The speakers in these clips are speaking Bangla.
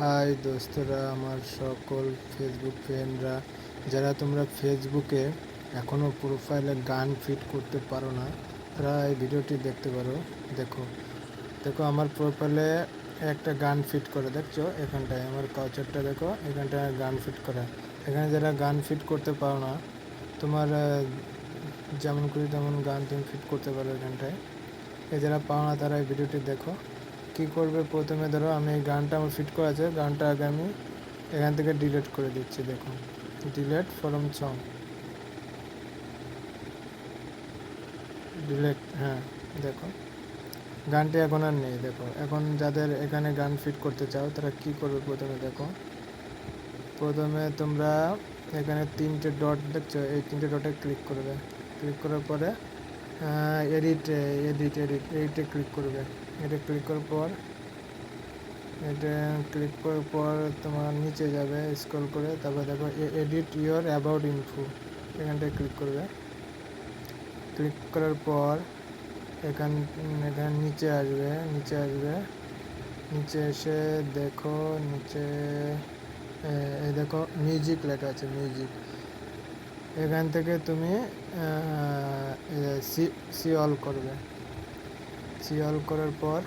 হাই দোস্তরা, আমার সকল ফেসবুক ফ্রেন্ডরা যারা তোমরা ফেসবুকে এখনও প্রোফাইলে গান ফিট করতে পারো না, তারা এই ভিডিওটি দেখতে পারো। দেখো দেখো আমার প্রোফাইলে একটা গান ফিট করে, দেখছ? এখানটায় আমার কাউচারটা দেখো, এখানটায় গান ফিট করা। এখানে যারা গান ফিট করতে পারো না, তোমার যেমন করি তেমন গান তুমি ফিট করতে পারো এখানটায়। এ যারা পাও না, তারা এই ভিডিওটি দেখো। কি করবে প্রথমে ধরো আমি এই গানটা আমার ফিট করা আছে, গানটা আগে আমি এখান থেকে ডিলেট করে দিচ্ছি দেখো ডিলেট ফরম সং ডিলেট হ্যাঁ দেখো গানটি এখন আর নেই, দেখো। এখন যাদের এখানে গান ফিট করতে চাও, তারা কি করবে প্রথমে, দেখো। প্রথমে তোমরা এখানে তিনটে ডট দেখছ, এই তিনটে ডটে ক্লিক করবে। ক্লিক করার পরে এডিট এডিট এডিট এইটে ক্লিক করবে। এটা ক্লিক করার পর এটা ক্লিক করার পর তোমার নিচে যাবে স্ক্রল করে, তারপর দেখো এডিট ইওর অ্যাবাউট ইনফো এখানটায় ক্লিক করবে। ক্লিক করার পর এখান এখান নিচে আসবে নিচে আসবে, নিচে এসে দেখো, নিচে দেখো মিউজিক লেখা আছে মিউজিক এখান থেকে তুমি সি অল করবে। সি অল করার পর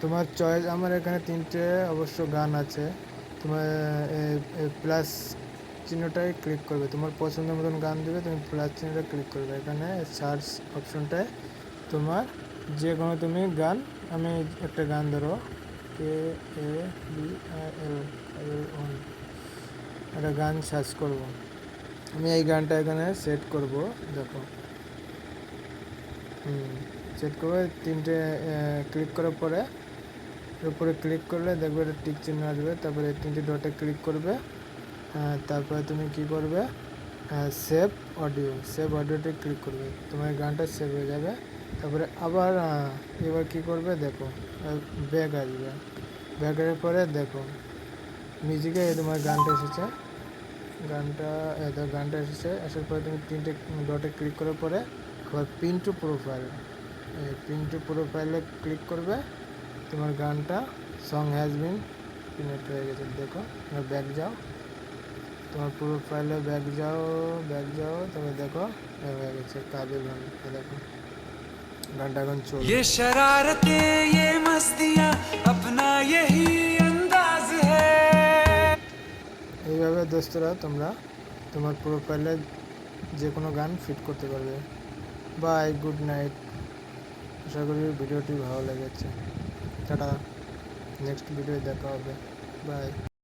তোমার চয়েস আমার এখানে তিনটে অবশ্য গান আছে। তোমার প্লাস চিহ্নটায় ক্লিক করবে। তোমার পছন্দের মতন গান দেবে, তুমি প্লাস চিহ্নটা ক্লিক করবে। এখানে সার্চ অপশনটায় তোমার যে কোনো তুমি গান, আমি একটা গান ধরো। কে এ বি এল একটা গান সার্চ করব। আমি এই গানটা এখানে সেট করব, দেখো। সেট করবে, তিনটে ক্লিক করার পরে, উপরে ক্লিক করলে দেখবে একটা টিক চিহ্ন আসবে, তারপরে তিনটে ডটে ক্লিক করবে তারপরে তুমি কি করবে? সেভ অডিও সেভ অডিওতে ক্লিক করবে, তোমার গানটা সেভ হয়ে যাবে, তারপরে আবার এবার কি করবে? দেখো ব্যাগ আসবে ব্যাগ পরে দেখো মিউজিকে তোমার গানটা এসেছে। গানটা এই দেখো গানটা এসেছে আসার পরে তুমি তিনটে ডটে ক্লিক করার পরে আবার pin to profile pin to প্রোফাইলে ক্লিক করবে তোমার গানটা সং হ্যাজ বিন পিনেট হয়ে গেছে দেখো তোমার ব্যাক যাও তোমার প্রোফাইলে ব্যাক যাও ব্যাক যাও তবে দেখো এ হয়ে গেছে কাজের গান এ দেখো গানটা এখন চলবে ये शरारतें ये मस्तियाँ अपना यही দোস্তরা তোমরা। তোমার প্রোফাইলে যে কোনো গান ফিট করতে পারবে। বাই গুড নাইট আশা করি ভিডিওটি ভালো লেগেছে। টাটা। নেক্সট ভিডিও দেখা হবে। বাই